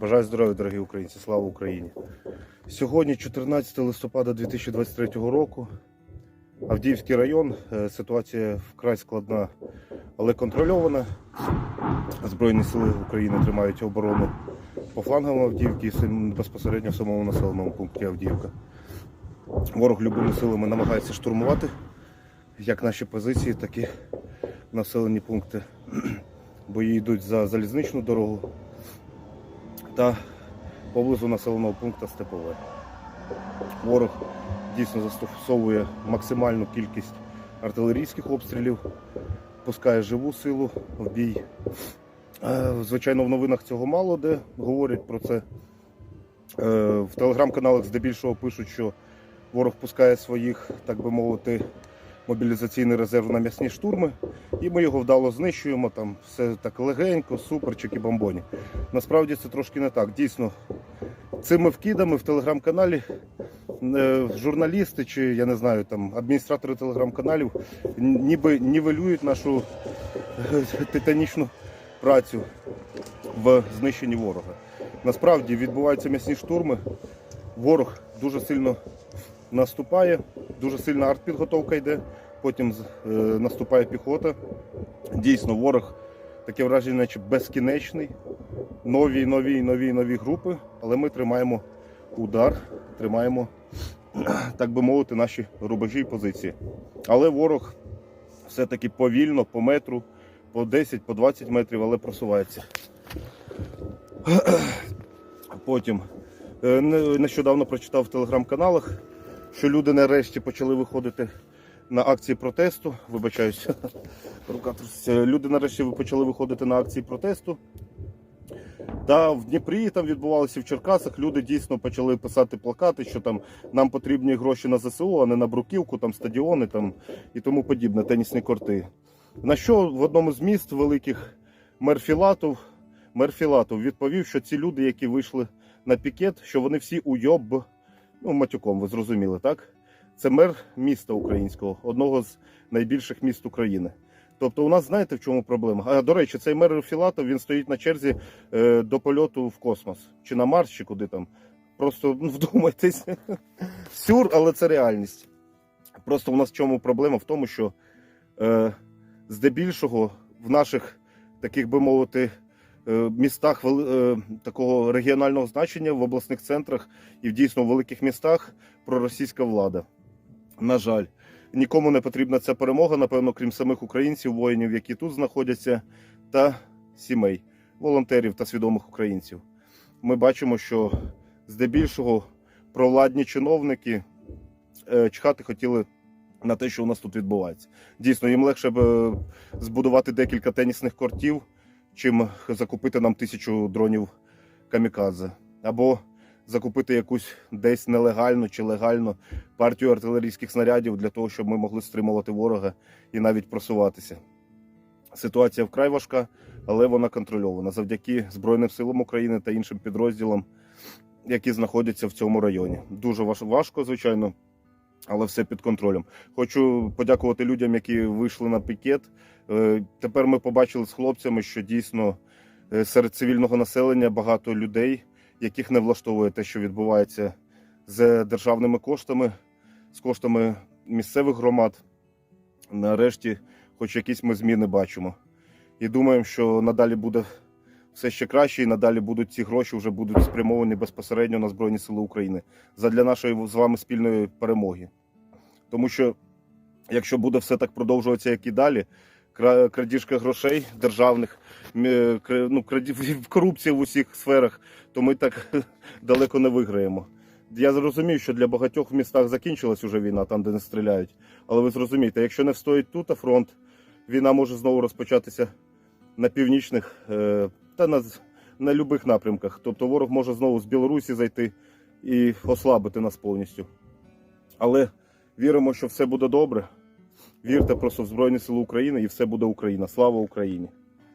Бажаю здоров'я, дорогі українці, слава Україні! Сьогодні, 14 листопада 2023 року, Авдіївський район. Е, Ситуація вкрай складна, але контрольована. Збройні сили України тримають оборону по флангам Авдіївки і безпосередньо в самому населеному пункті Авдіївка. Ворог любими силами намагається штурмувати як наші позиції, так і населені пункти. Бої йдуть за залізничну дорогу та поблизу населеного пункту Степове. Ворог дійсно застосовує максимальну кількість артилерійських обстрілів, пускає живу силу в бій. Е, Звичайно, в новинах цього мало де говорять про це. Е, В телеграм-каналах здебільшого пишуть, що ворог пускає своїх, так би мовити, мобілізаційний резерв на м'ясні штурми, і ми його вдало знищуємо. Там все так легенько, суперчик і бомбоні. Насправді це трошки не так. Дійсно, цими вкидами в телеграм-каналі е, журналісти чи я не знаю, там адміністратори телеграм-каналів ніби нівелюють нашу е, титанічну працю в знищенні ворога. Насправді відбуваються м'ясні штурми. Ворог дуже сильно наступає, дуже сильна артпідготовка йде, потім е, наступає піхота. Дійсно, ворог таке враження, наче безкінечний. Нові, нові, нові, нові групи, але ми тримаємо удар, тримаємо, так би мовити, наші рубежі і позиції. Але ворог все-таки повільно, по метру, по 10, по 20 метрів, але просувається. Потім нещодавно прочитав в телеграм-каналах, що люди нарешті почали виходити на акції протесту. Вибачаюсь, рука труситься. Люди нарешті почали виходити на акції протесту. Та в Дніпрі там відбувалося в Черкасах. Люди дійсно почали писати плакати, що там нам потрібні гроші на ЗСУ, а не на бруківку, там стадіони там і тому подібне, тенісні корти. На що в одному з міст великих мер Філатов, мер Філатов відповів, що ці люди, які вийшли на пікет, що вони всі уйоб, ну матюком, ви зрозуміли, так? Це мер міста українського, одного з найбільших міст України. Тобто, у нас знаєте в чому проблема? А до речі, цей мер Філатов він стоїть на черзі е, до польоту в космос чи на Марс, чи куди там. Просто ну, вдумайтесь. Сюр, але це реальність. Просто у нас в чому проблема? В тому, що е, здебільшого в наших таких би мовити. Е, Містах е, такого регіонального значення в обласних центрах і в дійсно великих містах проросійська влада. На жаль, нікому не потрібна ця перемога, напевно, крім самих українців, воїнів, які тут знаходяться, та сімей, волонтерів та свідомих українців. Ми бачимо, що здебільшого провладні чиновники е, чхати хотіли на те, що у нас тут відбувається. Дійсно, їм легше б збудувати декілька тенісних кортів, чим закупити нам тисячу дронів камікадзе. Або закупити якусь десь нелегально чи легально партію артилерійських снарядів для того, щоб ми могли стримувати ворога і навіть просуватися. Ситуація вкрай важка, але вона контрольована завдяки Збройним силам України та іншим підрозділам, які знаходяться в цьому районі. Дуже важко, звичайно, але все під контролем. Хочу подякувати людям, які вийшли на пікет. Е, Тепер ми побачили з хлопцями, що дійсно е, серед цивільного населення багато людей, яких не влаштовує те, що відбувається з державними коштами, з коштами місцевих громад. Нарешті, хоч якісь ми зміни бачимо. І думаємо, що надалі буде все ще краще, і надалі будуть ці гроші вже будуть спрямовані безпосередньо на Збройні Сили України задля нашої з вами спільної перемоги. Тому що якщо буде все так продовжуватися, як і далі, крадіжка грошей державних, мі- ну, корупція в усіх сферах, то ми так далеко не виграємо. Я зрозумів, що для багатьох містах закінчилась уже війна, там, де не стріляють. Але ви зрозумієте, якщо не встоїть тут фронт, війна може знову розпочатися на північних е, та на, на любих напрямках. Тобто ворог може знову з Білорусі зайти і ослабити нас повністю. Але віримо, що все буде добре. Вірте просто в Збройні Сили України і все буде Україна. Слава Україні!